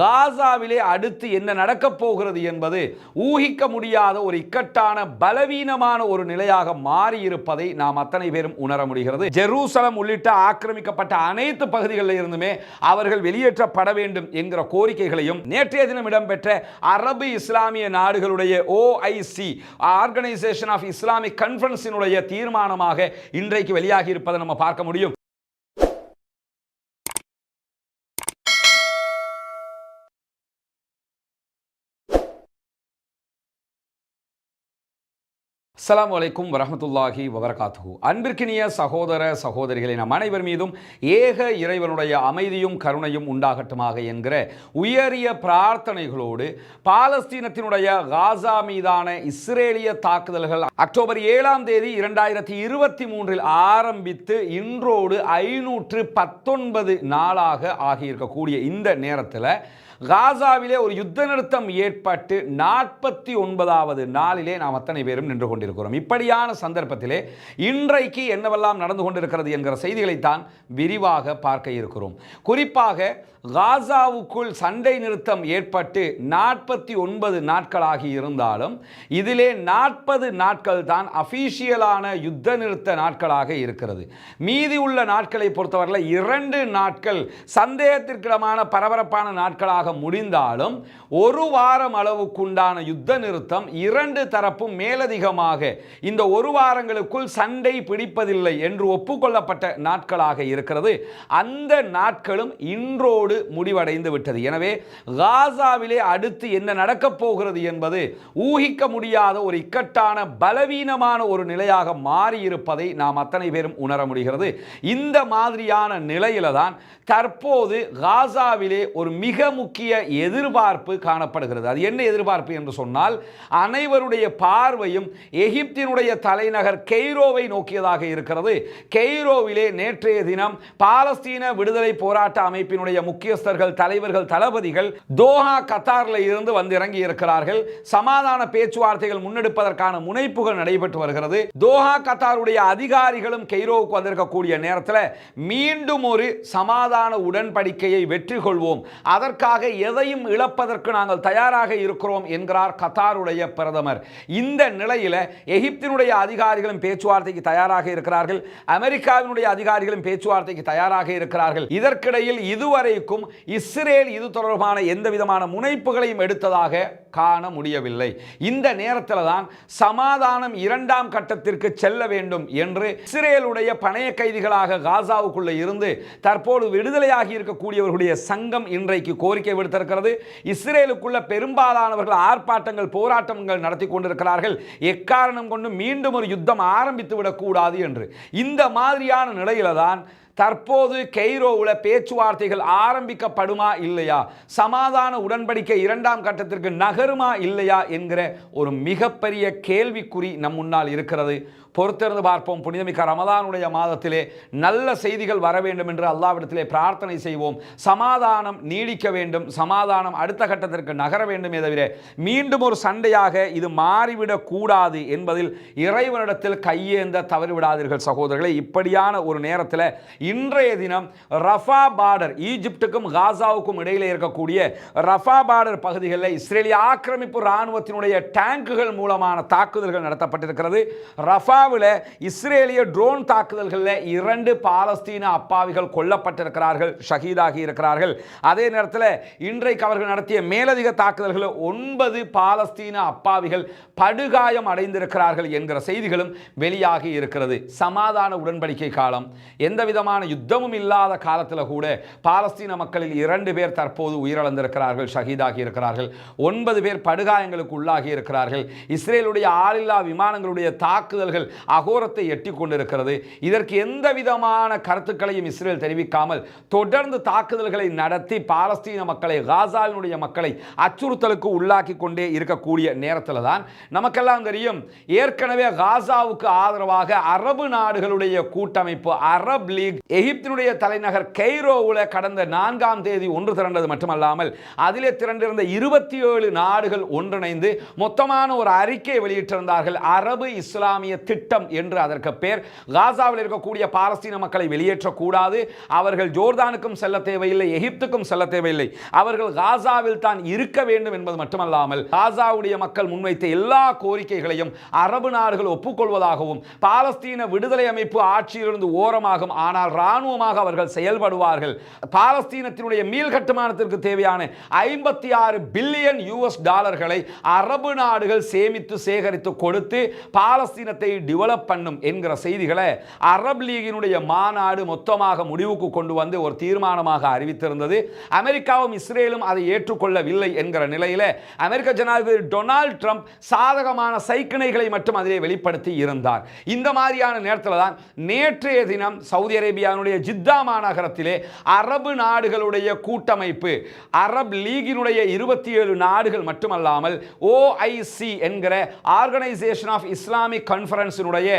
காசாவிலே அடுத்து என்ன நடக்கப் போகிறது என்பது ஊகிக்க முடியாத ஒரு இக்கட்டான பலவீனமான ஒரு நிலையாக மாறியிருப்பதை நாம் அத்தனை பேரும் உணர முடிகிறது. ஜெருசலம் உள்ளிட்ட ஆக்கிரமிக்கப்பட்ட அனைத்து பகுதிகளில் இருந்துமே அவர்கள் வெளியேற்றப்பட வேண்டும் என்கிற கோரிக்கைகளையும் நேற்றைய தினம் இடம்பெற்ற அரபு இஸ்லாமிய நாடுகளுடைய ஓஐசி ஆர்கனைசேஷன் ஆஃப் இஸ்லாமிக் கன்ஃபரன்ஸினுடைய தீர்மானமாக இன்றைக்கு வெளியாகி இருப்பதை நம்ம பார்க்க முடியும். அஸ்லாம் வலைக்கும் வரமத்துல்லாஹி வபரகாத்து அன்பிற்கினிய சகோதர சகோதரிகளை நம் அனைவர் மீதும் ஏக இறைவனுடைய அமைதியும் கருணையும் உண்டாகட்டுமாக என்கிற உயரிய பிரார்த்தனைகளோடு பாலஸ்தீனத்தினுடைய காசா மீதான இஸ்ரேலிய தாக்குதல்கள் அக்டோபர் ஏழாம் தேதி இரண்டாயிரத்தி இருபத்தி மூன்றில் ஆரம்பித்து இன்றோடு ஐநூற்று பத்தொன்பது நாளாக ஆகியிருக்கக்கூடிய இந்த நேரத்தில் காசாவிலே ஒரு யுத்த நிறுத்தம் ஏற்பட்டு நாற்பத்தி ஒன்பதாவது நாளிலே நாம் அத்தனை பேரும் நின்று கொண்டிருக்கிறோம். இப்படியான சந்தர்ப்பத்திலே இன்றைக்கு என்னவெல்லாம் நடந்து கொண்டிருக்கிறது என்கிற செய்திகளைத்தான் விரிவாக பார்க்க இருக்கிறோம். குறிப்பாக காசாவுக்குள் சண்டை நிறுத்தம் ஏற்பட்டு நாற்பத்தி ஒன்பது நாட்களாகி இருந்தாலும் இதிலே நாற்பது நாட்கள் தான் அஃபீஷியலான யுத்த நிறுத்த நாட்களாக இருக்கிறது. மீதி உள்ள நாட்களை பொறுத்தவரையில் இரண்டு நாட்கள் சந்தேகத்திற்கிடமான பரபரப்பான நாட்களாக முடிந்தாலும் ஒரு வாரம் அளவுக்குண்டான யுத்த நிறுத்தம் இரண்டு தரப்பும் மேலதிகமாக இந்த ஒரு வாரங்களுக்குள் சண்டை பிடிப்பதில்லை என்று ஒப்புக்கொள்ளப்பட்ட நாட்களாக இருக்கிறது. அந்த நாட்களும் இன்றோடு முடிவடைந்து விட்டது. எனவே காசாவிலே அடுத்து என்ன நடக்கப் போகிறது என்பது ஊகிக்க முடியாத ஒரு இக்கட்டான பலவீனமான ஒரு நிலையாக மாறியிருப்பதை நாம் அத்தனை பேரும் உணர முடிகிறது. இந்த மாதிரியான நிலையில தான் தற்போது காசாவிலே ஒரு மிக முக்கிய எதிர்பார்ப்பு காணப்படுகிறது. அது என்ன எதிர்பார்ப்பு என்று சொன்னால் அனைவருடைய பார்வையும் எகிப்தினுடைய தலைநகர் கெய்ரோவை நோக்கியதாக இருக்கிறது. கெய்ரோவிலே நேற்றைய தினம் பாலஸ்தீன விடுதலை போராட்ட அமைப்பினுடைய முக்கியஸ்தர்கள் தலைவர்கள் தளபதிகள் தோஹா கத்தாரில் இருந்து வந்து இறங்கி இருக்கிறார்கள் சமாதான பேச்சுவார்த்தைகள் முன்னெடுப்பதற்கான முனைப்புகள் நடைபெற்று வருகிறது. தோஹா கத்தாருடைய அதிகாரிகளும் கெய்ரோவுக்கு வந்திருக்கக்கூடிய நேரத்தில் மீண்டும் ஒரு சமாதான உடன்படிக்கையை வெற்றி கொள்வோம். அதற்காக எதையும் இழப்பதற்கு நாங்கள் தயாராக இருக்கிறோம் என்கிறார் கத்தாருடைய பிரதமர். இந்த நிலையில் எகிப்தினுடைய அதிகாரிகளும் பேச்சுவார்த்தைக்கு தயாராக இருக்கிறார்கள். அமெரிக்காவினுடைய அதிகாரிகளும் பேச்சுவார்த்தைக்கு தயாராக இருக்கிறார்கள். இதற்கிடையில் இதுவரைக்கும் இஸ்ரேல் இது தொடர்பான எந்த விதமான முனைப்புகளையும் எடுத்ததாக காண முடியவில்லை. இந்த நேரத்தில் தான் சமாதானம் இரண்டாம் கட்டத்திற்கு செல்ல வேண்டும் என்று இஸ்ரேலுடைய பணைய கைதிகளாக காசாவுக்குள்ளே இருந்து தற்போது விடுதலையாகி இருக்கக்கூடியவர்களுடைய சங்கம் இன்றைக்கு கோரிக்கை விடுத்திருக்கிறது. இஸ்ரேலுக்குள்ள பெரும்பாலானவர்கள் ஆர்ப்பாட்டங்கள் போராட்டங்கள் நடத்தி கொண்டிருக்கிறார்கள். எக்காரணம் கொண்டு மீண்டும் ஒரு யுத்தம் ஆரம்பித்து விடக்கூடாது என்று. இந்த மாதிரியான நிலையில தான் தற்போது கெய்ரோவில் பேச்சுவார்த்தைகள் ஆரம்பிக்கப்படுமா இல்லையா? சமாதான உடன்படிக்கை இரண்டாம் கட்டத்திற்கு நகருமா இல்லையா என்கிற ஒரு மிகப்பெரிய கேள்விக்குறி நம் முன்னால் இருக்கிறது. பொறுத்திருந்து பார்ப்போம். புனிதமிக்க ரமதானுடைய மாதத்திலே நல்ல செய்திகள் வர வேண்டும் என்று அல்லாவிடத்திலே பிரார்த்தனை செய்வோம். சமாதானம் நீடிக்க வேண்டும். சமாதானம் அடுத்த கட்டத்திற்கு நகர வேண்டுமே தவிர மீண்டும் ஒரு சண்டையாக இது மாறிவிடக் கூடாது என்பதில் இறைவனிடத்தில் கையேந்த தவறிவிடாதீர்கள் சகோதரர்களை. இப்படியான ஒரு நேரத்தில் இன்றைய தினம் ரஃபா பார்டர் ஈஜிப்டுக்கும் காசாவுக்கும் இடையிலே இருக்கக்கூடிய ரஃபா பார்டர் பகுதிகளில் இஸ்ரேலிய ஆக்கிரமிப்பு இராணுவத்தினுடைய டேங்குகள் மூலமான தாக்குதல்கள் நடத்தப்பட்டிருக்கிறது. ரஃபா ரஃபாவில் இஸ்ரேலிய ட்ரோன் தாக்குதல்களில் இரண்டு பாலஸ்தீன அப்பாவிகள் கொல்லப்பட்டிருக்கிறார்கள் ஷஹீதாகி இருக்கிறார்கள். அதே நேரத்தில் இன்றைக்கு அவர்கள் நடத்திய மேலதிக தாக்குதல்களில் ஒன்பது பாலஸ்தீன அப்பாவிகள் படுகாயம் அடைந்திருக்கிறார்கள் என்கிற செய்திகளும் வெளியாகி இருக்கிறது. சமாதான உடன்படிக்கை காலம். எந்த விதமான யுத்தமும் இல்லாத காலத்தில் கூட பாலஸ்தீன மக்களில் இரண்டு பேர் தற்போது உயிரிழந்திருக்கிறார்கள் ஷஹீதாகி இருக்கிறார்கள். ஒன்பது பேர் படுகாயங்களுக்கு உள்ளாகி இருக்கிறார்கள். இஸ்ரேலுடைய ஆளில்லா விமானங்களுடைய தாக்குதல்கள் அகோரத்தை எட்டி கொண்டிருக்கிறது. இதற்கு எந்த விதமான கருத்துக்களையும் இஸ்ரேல் தெரிவிக்காமல் தொடர்ந்து தாக்குதல்களை நடத்தி பாலஸ்தீன மக்களை காசாலினுடைய மக்களை அச்சுறுத்தலுக்கு உள்ளாக்கி கொண்டே இருக்கக்கூடிய நேரத்தில் தான் நமக்கெல்லாம் தெரியும் ஏற்கனவே காசாவுக்கு ஆதரவாக அரபு நாடுகளுடைய கூட்டமைப்பு அரப் லீக் எகிப்தினுடைய தலைநகர் கெய்ரோவில் கடந்த நான்காம் தேதி ஒன்று திரண்டது மட்டுமல்லாமல் அதிலே திரண்டிருந்த இருபத்தி ஏழு நாடுகள் ஒன்றிணைந்து மொத்தமான ஒரு அறிக்கை வெளியிட்டிருந்தார்கள் அரபு இஸ்லாமிய திட்டம் திட்டம் என்று அதற்கு பேர். காசாவில் இருக்கக்கூடிய பாலஸ்தீன மக்களை வெளியேற்றக்கூடாது. அவர்கள் ஜோர்தானுக்கும் செல்ல தேவையில்லை எகிப்துக்கும் செல்ல தேவையில்லை. அவர்கள் காசாவில் தான் இருக்க வேண்டும் என்பது மட்டுமல்லாமல் காசாவுடைய மக்கள் முன்வைத்த எல்லா கோரிக்கைகளையும் அரபு நாடுகள் ஒப்புக்கொள்வதாகவும் பாலஸ்தீன விடுதலை அமைப்பு ஆட்சியிலிருந்து ஓரமாகும் ஆனால் இராணுவமாக அவர்கள் செயல்படுவார்கள். பாலஸ்தீனத்தினுடைய மீள் கட்டுமானத்திற்கு தேவையான ஐம்பத்தி ஆறு பில்லியன் யூஎஸ் டாலர்களை அரபு நாடுகள் சேமித்து சேகரித்து கொடுத்து பாலஸ்தீனத்தை டிவலப் பண்ணும் என்கிற செய்திகளை அரப் லீகினுடைய மாநாடு மொத்தமாக முடிவுக்கு கொண்டு வந்து ஒரு தீர்மானமாக அறிவித்திருந்தது. அமெரிக்காவும் இஸ்ரேலும் அதை ஏற்றுக்கொள்ளவில்லை என்கிற நிலையில அமெரிக்க ஜனாதிபதி டொனால்ட் ட்ரம்ப் சாதகமான சைக்கிணைகளை மட்டும் அதிலே வெளிப்படுத்தி இருந்தார். இந்த மாதிரியான நேரத்தில் தான் நேற்றைய தினம் சவுதி அரேபியாவுடைய ஜித்தா மாநகரத்திலே அரபு நாடுகளுடைய கூட்டமைப்பு அரப் லீகினுடைய இருபத்தி ஏழு நாடுகள் மட்டுமல்லாமல் ஓஐசி என்கிற ஆர்கனைசேஷன் ஆஃப் இஸ்லாமிக் கான்ஃபரன்ஸினுடைய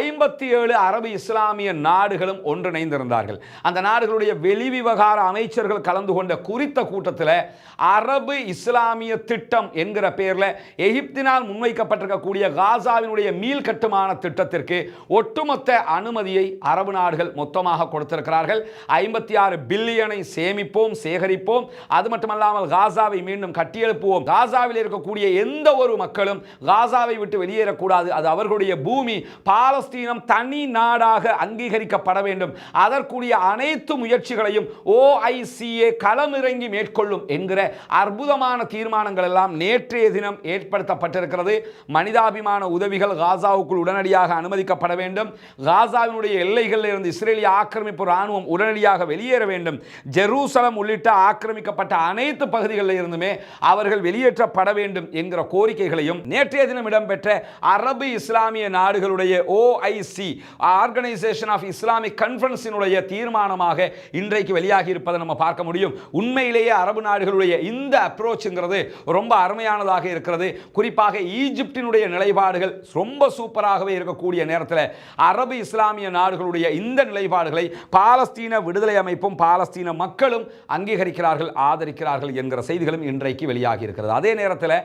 ஐம்பத்தி ஏழு அரபு இஸ்லாமிய நாடுகளும் ஒன்றிணைந்திருந்தார்கள். அந்த நாடுகளுடைய வெளிவிவகார அமைச்சர்கள் கலந்து கொண்ட குறித்த கூட்டத்தில் அரபு இஸ்லாமிய திட்டம் என்கிற பெயரில் எகிப்தினால் முன்வைக்கப்பட்டிருக்கக்கூடிய காசாவினுடைய மீள் கட்டுமான திட்டத்திற்கு ஒட்டுமொத்த அனுமதியை அரபு நாடுகள் மொத்தமாக கொடுத்திருக்கிறார்கள். ஐம்பத்தி ஆறு பில்லியனை சேமிப்போம் சேகரிப்போம். அது மட்டுமல்லாமல் காசாவை மீண்டும் கட்டியெழுப்புவோம். காசாவில் இருக்கக்கூடிய எந்த ஒரு மக்களும் காசாவை விட்டு வெளியேறக்கூடாது. அது அவர்களுடைய பூமி. பூமி பாலஸ்தீனம் தனி நாடாக அங்கீகரிக்கப்பட வேண்டும். அதற்குரிய அனைத்து முயற்சிகளையும் ஓஐசிஏ களமிறங்கி மேற்கொள்ளும் என்கிற அற்புதமான தீர்மானங்கள் எல்லாம் நேற்றைய தினம் ஏற்படுத்தப்பட்டிருக்கிறது. மனிதாபிமான உதவிகள் காசாவுக்குள் உடனடியாக அனுமதிக்கப்பட வேண்டும். காசாவினுடைய எல்லைகளில் இருந்து இஸ்ரேலிய ஆக்கிரமிப்பு ராணுவம் உடனடியாக வெளியேற வேண்டும். ஜெருசலம் உள்ளிட்ட ஆக்கிரமிக்கப்பட்ட அனைத்து பகுதிகளில் இருந்துமே அவர்கள் வெளியேற்றப்பட வேண்டும் என்கிற கோரிக்கைகளையும் நேற்றைய தினம் இடம்பெற்ற அரபு இஸ்லாமிய நாடு நாடுகளுடைய ஓஐசி ஆர்கனைசேஷன் ஆஃப் இஸ்லாமிக் கன்ஃபரன்ஸினுடைய தீர்மானமாக இன்றைக்கு வெளியாகி இருப்பதை நம்ம பார்க்க முடியும். உண்மையிலேயே அரபு நாடுகளுடைய இந்த அப்ரோச்சுங்கிறது ரொம்ப அருமையானதாக இருக்கிறது. குறிப்பாக ஈஜிப்டினுடைய நிலைப்பாடுகள் ரொம்ப சூப்பராகவே இருக்கக்கூடிய நேரத்தில் அரபு இஸ்லாமிய நாடுகளுடைய இந்த நிலைப்பாடுகளை பாலஸ்தீன விடுதலை அமைப்பும் பாலஸ்தீன மக்களும் அங்கீகரிக்கிறார்கள் ஆதரிக்கிறார்கள் என்கிற செய்திகளும் இன்றைக்கு வெளியாகி இருக்கிறது அதே நேரத்தில்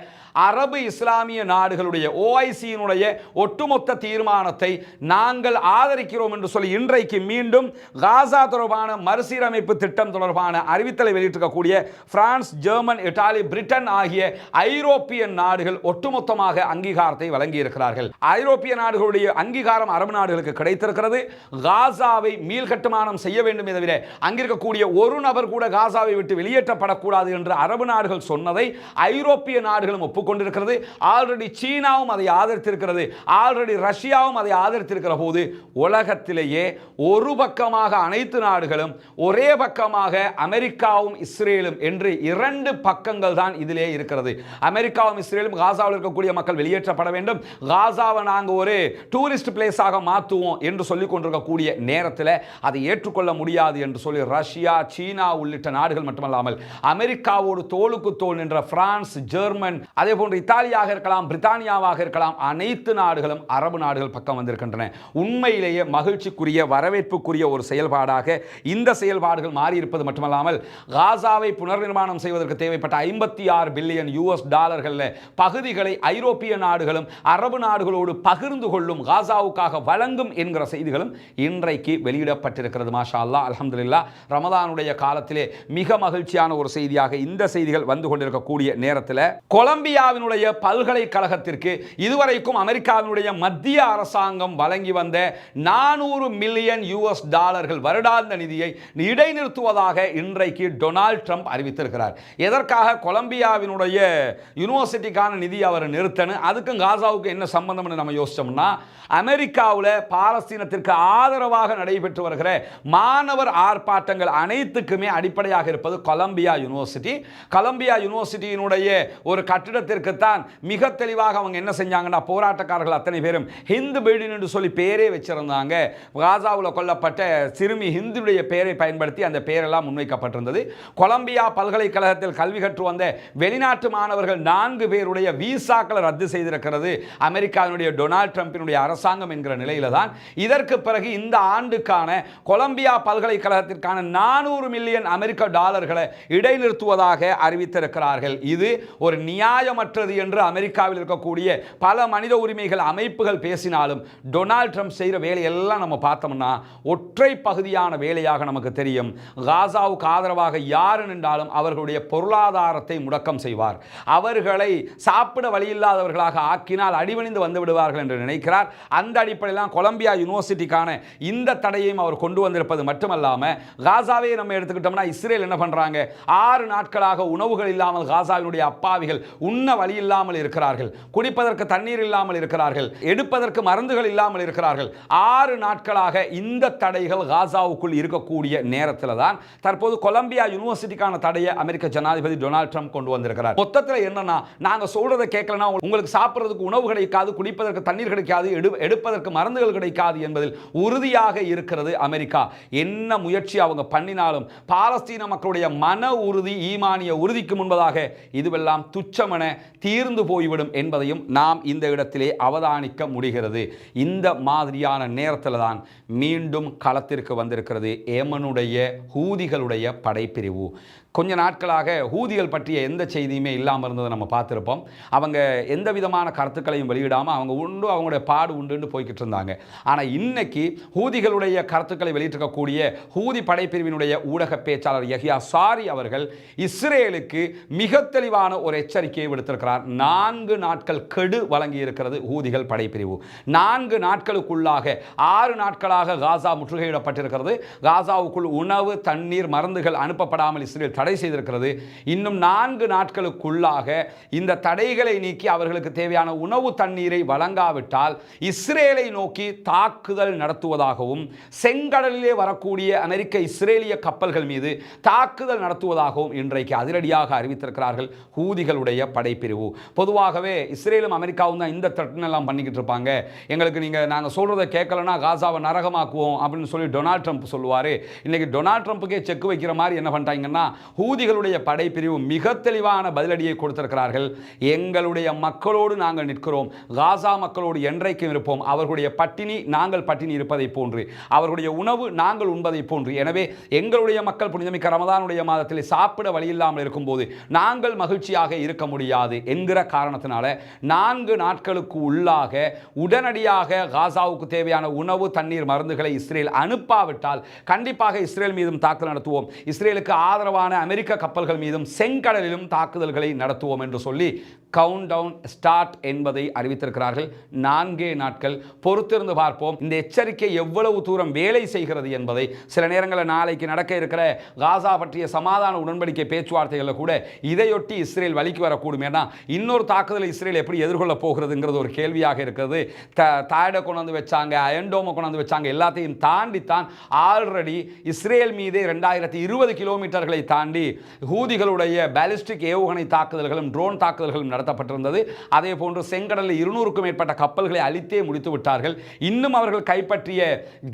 அரபு இஸ்லாமிய நாடுகளுடைய ஓஐசியினுடைய ஒட்டுமொத்த தீர்மானத்தை நாங்கள் ஆதரிக்கிறோம் என்று சொல்லி இன்றைக்கு மீண்டும் காசா தொடர்பான மறுசீரமைப்பு திட்டம் தொடர்பான அறிவித்தலை வெளியிட்டிருக்கக்கூடிய பிரான்ஸ் ஜெர்மன் இட்டாலி பிரிட்டன் ஆகிய ஐரோப்பிய நாடுகள் ஒட்டுமொத்தமாக அங்கீகாரத்தை வழங்கியிருக்கிறார்கள். ஐரோப்பிய நாடுகளுடைய அங்கீகாரம் அரபு நாடுகளுக்கு கிடைத்திருக்கிறது. காசாவை மீள்கட்டுமானம் செய்ய வேண்டும் தவிர அங்கிருக்கக்கூடிய ஒரு நபர் கூட காசாவை விட்டு வெளியேற்றப்படக்கூடாது என்று அரபு நாடுகள் சொன்னதை ஐரோப்பிய நாடுகளும் ஒப்புக்கொண்டிருக்கிறது. ஆல்ரெடி சீனாவும் அதை ஆதரித்திருக்கிறது. ஆல்ரெடி ரஷ்யாவும் அதை ஆதரித்திருக்கிற போது உலகத்திலேயே ஒரு பக்கமாக அனைத்து நாடுகளும் ஒரே பக்கமாக அமெரிக்காவும் இஸ்ரேலும் என்று இரண்டு பக்கங்கள் தான் இதிலே இருக்கிறது. அமெரிக்காவும் இஸ்ரேலும் காசாவில் இருக்கக்கூடிய மக்கள் வெளியேற்றப்பட வேண்டும். காசாவை நாங்கள் ஒரு டூரிஸ்ட் பிளேஸாக மாற்றுவோம் என்று சொல்லிக் கொண்டிருக்கக்கூடிய நேரத்தில் அதை ஏற்றுக்கொள்ள முடியாது என்று சொல்லி ரஷ்யா சீனா உள்ளிட்ட நாடுகள் மட்டுமல்லாமல் அமெரிக்காவோடு தோளுக்கு தோல் நின்ற பிரான்ஸ் ஜெர்மன் அதே போன்று இத்தாலியாக இருக்கலாம் பிரித்தானியாவாக இருக்கலாம் அனைத்து நாடுகளும் அரபு நாடுகள் பக்கம் வந்திருக்கின்றன. உண்மையிலேயே மகிழ்ச்சிக்குரிய வரவேற்புக்குரிய ஒரு செயல்பாடாக இந்த செயல்பாடுகள் மாறியிருப்பது மட்டுமல்லாமல் காசாவை புனர்நிர்மாணம் செய்வதற்கு தேவைப்பட்ட ஐம்பத்தி ஆறு பில்லியன் யூஎஸ் டாலர்களில் பகுதிகளை ஐரோப்பிய நாடுகளும் அரபு நாடுகளோடு பகிர்ந்து கொள்ளும் காசாவுக்காக வழங்கும் என்கிற செய்திகளும் இன்றைக்கு வெளியிடப்பட்டிருக்கிறது. மாஷா அல்லா அலமதுல்லா ரமதானுடைய காலத்திலே மிக மகிழ்ச்சியான ஒரு செய்தியாக இந்த செய்திகள் வந்து கொண்டிருக்கக்கூடிய நேரத்தில் கொலம்பியாவினுடைய பல்கலைக்கழகத்திற்கு இதுவரைக்கும் அமெரிக்காவினுடைய மத்திய மத்திய அரசாங்கம் வழங்கி வந்த நானூறு மில்லியன் யூஎஸ் டாலர்கள் வருடாந்த நிதியை இடைநிறுத்துவதாக இன்றைக்கு டொனால்ட் ட்ரம்ப் அறிவித்திருக்கிறார். எதற்காக கொலம்பியாவினுடைய யூனிவர்சிட்டிக்கான நிதி அவர் நிறுத்தணும் அதுக்கும் காசாவுக்கு என்ன சம்பந்தம்னு நம்ம யோசிச்சோம்னா அமெரிக்காவில் பாலஸ்தீனத்திற்கு ஆதரவாக நடைபெற்று வருகிற மாணவர் ஆர்ப்பாட்டங்கள் அனைத்துக்குமே அடிப்படையாக இருப்பது கொலம்பியா யூனிவர்சிட்டி. கொலம்பியா யூனிவர்சிட்டியினுடைய ஒரு கட்டிடத்திற்கு தான் மிக தெளிவாக அவங்க என்ன செஞ்சாங்கன்னா போராட்டக்காரர்கள் அத்தனை பேரும் ஹிந்து பில்டிங் என்று சொல்லி பேரே வச்சிருந்தாங்க. காசாவில் கொல்லப்பட்ட சிறுமி ஹிந்துடைய பெயரை பயன்படுத்தி அந்த பெயரெல்லாம் முன்வைக்கப்பட்டிருந்தது. கொலம்பியா பல்கலைக்கழகத்தில் கல்வி கற்று வந்த வெளிநாட்டு மாணவர்கள் நான்கு பேருடைய விசாக்களை ரத்து செய்திருக்கிறது. அமெரிக்காவினுடைய டொனால்ட் ட்ரம்பினுடைய அரசாங்கம் என்கிற நிலையில தான் இதற்கு பிறகு இந்த ஆண்டுக்கான கொலம்பியா பல்கலைக்கழகத்திற்கான நானூறு மில்லியன் அமெரிக்க டாலர்களை இடைநிறுத்துவதாக அறிவித்திருக்கிறார்கள். இது ஒரு நியாயமற்றது என்று அமெரிக்காவில் இருக்கக்கூடிய பல மனித உரிமைகள் அமைப்புகள் பேசினாலும் டொனால்ட் ட்ரம்ப் செய்கிற வேலையெல்லாம் நம்ம பார்த்தோம்னா ஒற்றை பகுதியான வேலையாக நமக்கு தெரியும். காசாவுக்கு ஆதரவாக யார் நின்றாலும் அவர்களுடைய பொருளாதாரத்தை முடக்கம் செய்வார். அவர்களை சாப்பிட வழியில்லாதவர்களாக ஆக்கினால் அடிவணிந்து வந்து விடுவார்கள் என்று நினைக்கிறார். அந்த அடிப்படையில் தான் கொலம்பியா யூனிவர்சிட்டிக்கான இந்த தடையையும் அவர் கொண்டு வந்திருப்பது மட்டுமல்லாமல் காசாவே நம்ம எடுத்துக்கிட்டோம்னா இஸ்ரேல் என்ன பண்றாங்க? ஆறு நாட்களாக உணவுகள் இல்லாமல் காசாவினுடைய அப்பாவிகள் உண்ண வழி இல்லாமல் இருக்கிறார்கள். குடிப்பதற்கு தண்ணீர் இல்லாமல் இருக்கிறார்கள். எடுப்பதற்கு மருந்துகள் இல்லாமல் இருக்கிறார்கள். ஆறு நாட்களாக இந்த தடைகள் காசாவுக்குள் இருக்கக்கூடிய நேரத்தில் தான் தற்போது கொலம்பியா யூனிவர்சிட்டிக்கான தடையை அமெரிக்க ஜனாதிபதி டொனால்ட் ட்ரம்ப் கொண்டு வந்திருக்கிறார். மொத்தத்தில் என்னன்னா நாங்கள் சொல்றதை கேட்கலனா உங்களுக்கு சாப்பிட்றதுக்கு உணவு கிடைக்காது குடிப்பதற்கு தண்ணீர் கிடைக்காது எடு எடுப்பதற்கு மருந்துகள் கிடைக்காது என்பதில் உறுதியாக இருக்கிறது அமெரிக்கா. என்ன முயற்சி அவங்க பண்ணினாலும் பாலஸ்தீன மக்களுடைய மன உறுதி ஈமானிய உறுதிக்கு முன்பதாக இதுவெல்லாம் துச்சமென தீர்ந்து போய்விடும் என்பதையும் நாம் இந்த இடத்திலே அவதானிக்க முடியும். முடிகிறது. இந்த மாதிரியான நேரத்தில் தான் மீண்டும் களத்திற்கு வந்திருக்கிறது ஏமனுடைய ஹூதிகளுடைய படைப்பிரிவு. கொஞ்ச நாட்களாக ஹூதிகள் பற்றிய எந்த செய்தியுமே இல்லாமல் இருந்ததை நம்ம பார்த்துருப்போம். அவங்க எந்த விதமான கருத்துக்களையும் வெளியிடாமல் அவங்க உண்டு அவங்களுடைய பாடு உண்டுன்னு போய்கிட்டு இருந்தாங்க. ஆனால் இன்னைக்கு ஹூதிகளுடைய கருத்துக்களை வெளியிட்டிருக்கக்கூடிய ஹூதி படைப்பிரிவினுடைய ஊடக பேச்சாளர் யஹியா சாரி அவர்கள் இஸ்ரேலுக்கு மிக தெளிவான ஒரு எச்சரிக்கையை விடுத்திருக்கிறார். நான்கு நாட்கள் கெடு வழங்கி இருக்கிறது ஹூதிகள் படைப்பிரிவு. நான்கு நாட்களுக்குள்ளாக ஆறு நாட்களாக காசா முற்றுகையிடப்பட்டிருக்கிறது. காசாவுக்குள் உணவு தண்ணீர் மருந்துகள் அனுப்பப்படாமல் இஸ்ரேல் தடை செய்திருக்கிறது. இன்னும் நான்கு நாட்களுக்குள்ளாக இந்த தடைகளை நீக்கி அவர்களுக்கு தேவையான உணவு தண்ணீரை வழங்காவிட்டால் இஸ்ரேலை நோக்கி தாக்குதல் நடத்துவதாகவும் செங்கடலிலே வரக்கூடிய அமெரிக்க இஸ்ரேலிய கப்பல்கள் மீது தாக்குதல் நடத்துவதாகவும் இன்றைக்கு அதிரடியாக அறிவித்திருக்கிறார்கள் ஹூதிகளுடைய படைப்பிரிவு. பொதுவாகவே இஸ்ரேலும் அமெரிக்காவும் தான் இந்த திட்டமெல்லாம் பண்ணிக்கிட்டு இருப்பாங்க. எங்களுக்கு நீங்கள் நாங்கள் சொல்கிறத கேட்கலன்னா காசாவை நரகமாக்குவோம் அப்படின்னு சொல்லி டொனால்ட் ட்ரம்ப் சொல்லுவார். இன்றைக்கி டொனால்ட் ட்ரம்ப்புக்கே செக் வைக்கிற மாதிரி என்ன பண்ணிட்டாங்கன்னா ஹூதிகளுடைய படைப்பிரிவு மிக தெளிவான பதிலடியை கொடுத்திருக்கிறார்கள். எங்களுடைய மக்களோடு நாங்கள் நிற்கிறோம். காசா மக்களோடு என்றைக்கும் இருப்போம். அவர்களுடைய பட்டினி நாங்கள் பட்டினி இருப்பதை போன்று அவர்களுடைய உணவு நாங்கள் உண்பதை போன்று. எனவே எங்களுடைய மக்கள் புனிதமிக்க ரமதானுடைய மாதத்தில் சாப்பிட வழியில்லாமல் இருக்கும்போது நாங்கள் மகிழ்ச்சியாக இருக்க முடியாது என்கிற காரணத்தினால நான்கு நாட்களுக்கு உள்ளாக உடனடியாக காசாவுக்கு தேவையான உணவு தண்ணீர் மருந்துகளை இஸ்ரேல் அனுப்பாவிட்டால் கண்டிப்பாக இஸ்ரேல் மீதும் தாக்குதல் நடத்துவோம். இஸ்ரேலுக்கு ஆதரவான அமெரிக்க கப்பல்கள் மீதும் செங்கடலிலும் தாக்குதல்களை நடத்துவோம் என்று சொல்லி கவுண்ட் டவுன் ஸ்டார்ட் என்பதை அறிவித்திருக்கிறார்கள். நான்கே நாட்கள். பொறுத்திருந்து பார்ப்போம். இந்த எச்சரிக்கை எவ்வளவு தூரம் வேலை செய்கிறது என்பதை. சில நேரங்களில் நாளைக்கு நடக்க இருக்கிற காசா பற்றிய சமாதான உடன்படிக்கை பேச்சுவார்த்தைகளில் கூட இதையொட்டி இஸ்ரேல் வலிக்கு வரக்கூடும். ஏன்னா இன்னொரு தாக்குதலை இஸ்ரேல் எப்படி எதிர்கொள்ள போகிறதுங்கிறது ஒரு கேள்வியாக இருக்கிறது. த தாயடை கொண்டாந்து வச்சாங்க அயன்டோமை கொண்டு வச்சாங்க எல்லாத்தையும் தாண்டித்தான் ஆல்ரெடி இஸ்ரேல் மீதே ரெண்டாயிரத்தி இருபது கிலோமீட்டர்களை தாண்டி ஹூதிகளுடைய பேலிஸ்டிக் ஏவுகணை தாக்குதல்களும் ட்ரோன் தாக்குதல்களும் நடத்தப்பட்டிருந்தது. அதே போன்று செங்கடலில் இருநூறுக்கும் மேற்பட்ட கப்பல்களை அழித்தே முடித்து விட்டார்கள். இன்னும் அவர்கள் கைப்பற்றிய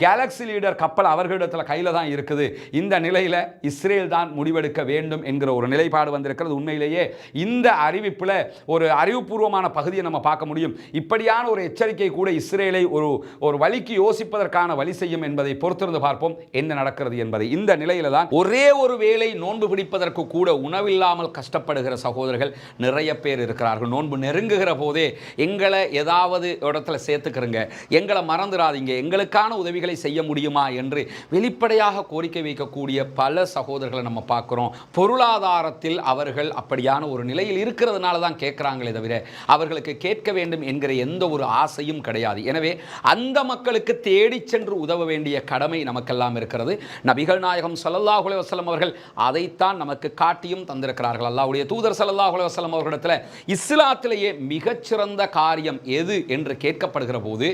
கேலக்ஸி லீடர் கப்பல் அவர்களிடத்தில் கையில் தான் இருக்குது. இந்த நிலையில் இஸ்ரேல் தான் முடிவெடுக்க வேண்டும் என்கிற ஒரு நிலைப்பாடு வந்திருக்கிறது. உண்மையிலேயே இந்த அறிவிப்பில் ஒரு அறிவுபூர்வமான பகுதியை நம்ம பார்க்க முடியும். இப்படியான ஒரு எச்சரிக்கை கூட இஸ்ரேலை ஒரு ஒரு வழிக்கு யோசிப்பதற்கான வழி செய்யும் என்பதை பொறுத்திருந்து பார்ப்போம். என்ன நடக்கிறது என்பதை. இந்த நிலையில தான் ஒரே ஒரு வேளை நோன்பு பிடிப்பதற்கு கூட உணவில்லாமல் கஷ்டப்படுகிற சகோதரர்கள் நிறைய பேர் இருக்கிறார்கள். நோன்பு நெருங்குகிற போதே எங்களை ஏதாவது இடத்துல சேர்த்துக்கிறங்க. எங்களை மறந்துடாதீங்க எங்களுக்கான உதவிகளை செய்ய முடியுமா என்று வெளிப்படையாக கோரிக்கை வைக்கக்கூடிய பல சகோதரர்களை நம்ம பார்க்குறோம். பொருளாதாரத்தில் அவர்கள் அப்படியான ஒரு நிலையில் இருக்கிறதுனால தான் கேட்குறாங்களே தவிர அவர்களுக்கு கேட்க வேண்டும் என்கிற எந்த ஒரு ஆசையும் கிடையாது. எனவே அந்த மக்களுக்கு தேடிச் சென்று உதவ வேண்டிய கடமை நமக்கெல்லாம் இருக்கிறது. நபிகள் நாயகம் சல்லல்லாஹுலே வசலம் அவர்கள் அதை அதைத்தான் நமக்கு காட்டியும் தந்திருக்கிறார்கள். அல்லாவுடைய தூதர் ஸல்லல்லாஹு அலைஹி அவர்களிடத்தில் இஸ்லாத்திலேயே மிகச்சிறந்த காரியம் எது என்று கேட்கப்படுகிற போது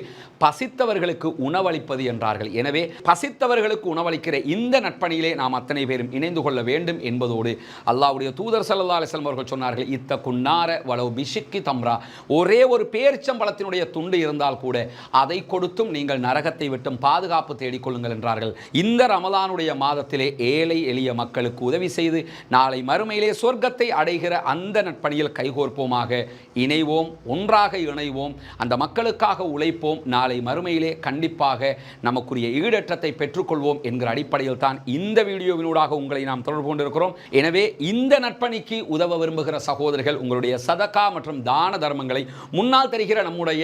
பசித்தவர்களுக்கு உணவளிப்பது என்றார்கள். எனவே பசித்தவர்களுக்கு உணவளிக்கிற இந்த நட்பணியிலே நாம் அத்தனை பேரும் இணைந்து கொள்ள வேண்டும் என்பதோடு அல்லாவுடைய தூதர் சல்லா அலைஹி அவர்கள் சொன்னார்கள் இத்த குன்னார வளவு பிஷிக்கி தம்ரா. ஒரே ஒரு பேரிச்சம்பழத்தினுடைய துண்டு இருந்தால் கூட அதை கொடுத்தும் நீங்கள் நரகத்தை விட்டும் பாதுகாப்பு தேடிக்கொள்ளுங்கள் என்றார்கள். இந்த ரமலானுடைய மாதத்திலே ஏழை எளிய மக்களுக்கு உதவி உதவி செய்து நாளை மறுமையிலே சொர்க்கத்தை அடைகிற அந்த நட்பணியில் கைகோர்ப்போமாக. இணைவோம் ஒன்றாக இணைவோம் அந்த மக்களுக்காக உழைப்போம். நாளை மறுமையிலே கண்டிப்பாக நமக்குரிய ஈடற்றத்தை பெற்றுக்கொள்வோம் என்கிற அடிப்படையில் தான் இந்த வீடியோவினூடாக உங்களை நாம் தொடர்பு கொண்டிருக்கிறோம். எனவே இந்த நட்பணிக்கு உதவ விரும்புகிற சகோதரர்கள் உங்களுடைய சதகா மற்றும் தான தர்மங்களை முன்னால் தெரிகிற நம்முடைய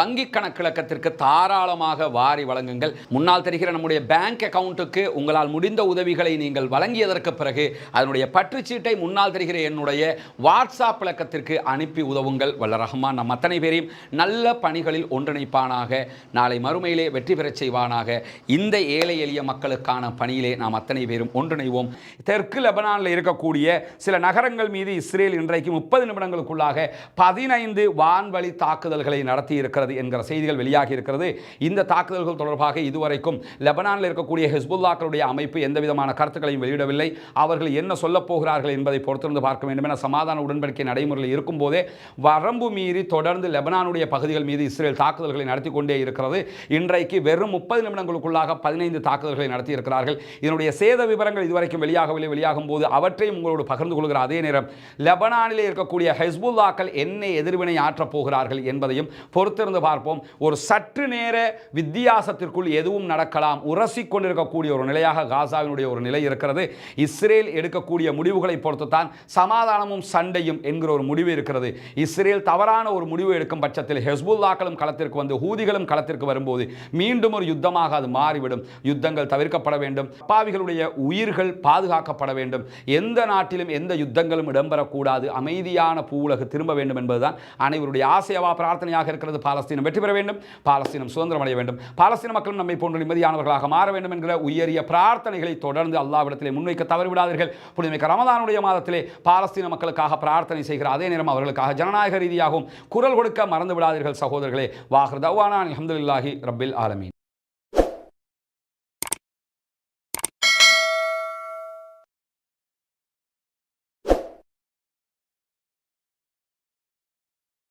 வங்கி கணக்கிழக்கத்திற்கு தாராளமாக வாரி வழங்குங்கள். முன்னால் தெரிகிற நம்முடைய பேங்க் அக்கவுண்ட்டுக்கு உங்களால் முடிந்த உதவிகளை நீங்கள் வழங்கியதற்கு பிறகு பிறகு அதனுடைய பற்றுச்சீட்டை முன்னால் தெரிகிற என்னுடைய வாட்ஸ்அப் இலக்கத்திற்கு அனுப்பி உதவுங்கள். வல்ல ரஹ்மான் நம் அத்தனை பேரையும் நல்ல பணிகளில் ஒன்றிணைப்பானாக. நாளை மறுமையிலே வெற்றி பெறச் செய்வானாக. இந்த ஏழை எளிய மக்களுக்கான பணியிலே நாம் அத்தனை பேரும் ஒன்றிணைவோம். தெற்கு லெபனானில் இருக்கக்கூடிய சில நகரங்கள் மீது இஸ்ரேல் இன்றைக்கு முப்பது நிமிடங்களுக்குள்ளாக பதினைந்து வான்வழி தாக்குதல்களை நடத்தி இருக்கிறது என்கிற செய்திகள் வெளியாகி இருக்கிறது. இந்த தாக்குதல்கள் தொடர்பாக இதுவரைக்கும் லெபனானில் இருக்கக்கூடிய ஹிஸ்புல்லாக்களுடைய அமைப்பு எந்த விதமான கருத்துக்களையும் வெளியிடவில்லை. அவர் அவர்கள் என்ன சொல்லப் போகிறார்கள் என்பதை பொறுத்திருந்து பார்க்க வேண்டும் என சமாதான உடன்படிக்கை நடைமுறையில் இருக்கும்போதே வரம்பு மீறி தொடர்ந்து லெபனானுடைய பகுதிகள் மீது இஸ்ரேல் தாக்குதல்களை நடத்தி கொண்டே இருக்கிறது. இன்றைக்கு வெறும் முப்பது நிமிடங்களுக்குள்ளாக பதினைந்து தாக்குதல்களை நடத்தி இருக்கிறார்கள். இதனுடைய சேத விவரங்கள் இதுவரைக்கும் வெளியாகவில்லை. வெளியாகும் போது அவற்றையும் உங்களோடு பகிர்ந்து கொள்கிற அதே நேரம் லெபனானிலே இருக்கக்கூடிய ஹெஸ்புல்லாக்கள் என்ன எதிர்வினை ஆற்றப் போகிறார்கள் என்பதையும் பொறுத்திருந்து பார்ப்போம். ஒரு சற்று நேர வித்தியாசத்திற்குள் எதுவும் நடக்கலாம். உரசிக் கொண்டிருக்கக்கூடிய ஒரு நிலையாக காசாவினுடைய ஒரு நிலை இருக்கிறது. இஸ்ரேல் எடுக்கக்கூடிய முடிவுகளை பொறுத்துத்தான் சமாதானமும் சண்டையும் என்கிற ஒரு முடிவு இருக்கிறது. இஸ்ரேல் தவறான ஒரு முடிவு எடுக்கும் பட்சத்தில் ஹெஸ்புல்லாக்களும் களத்திற்கு வந்து ஹூதிகளும் களத்திற்கு வரும்போது மீண்டும் ஒரு யுத்தமாக அது மாறிவிடும். யுத்தங்கள் தவிர்க்கப்பட வேண்டும். பாவிகளுடைய உயிர்கள் பாதுகாக்கப்பட வேண்டும். எந்த நாட்டிலும் எந்த யுத்தங்களும் இடம்பெறக்கூடாது. அமைதியான பூவுலகு திரும்ப வேண்டும் என்பதுதான் அனைவருடைய ஆசையவா பிரார்த்தனையாக இருக்கிறது. பாலஸ்தீனம் வெற்றி பெற வேண்டும். பாலஸ்தீனம் சுதந்திரம் அடைய வேண்டும். பாலஸ்தீன மக்களும் நம்மை போன்ற நிம்மதியானவர்களாக மாற வேண்டும் என்கிற உயரிய பிரார்த்தனைகளை தொடர்ந்து அல்லாவிடத்திலே முன்வைக்க தவறிவிடாது தவறிவிடாதீர்கள் புனிதமிக்க ரமதானுடைய மாதத்திலே பாலஸ்தீன மக்களுக்காக பிரார்த்தனை செய்கிற அதே நேரம் அவர்களுக்காக ஜனநாயக ரீதியாகவும் குரல் கொடுக்க மறந்து விடாதீர்கள் சகோதரர்களே. வாஹர் தவானா அலமதுல்லாஹி ரப்பில் ஆலமீன்.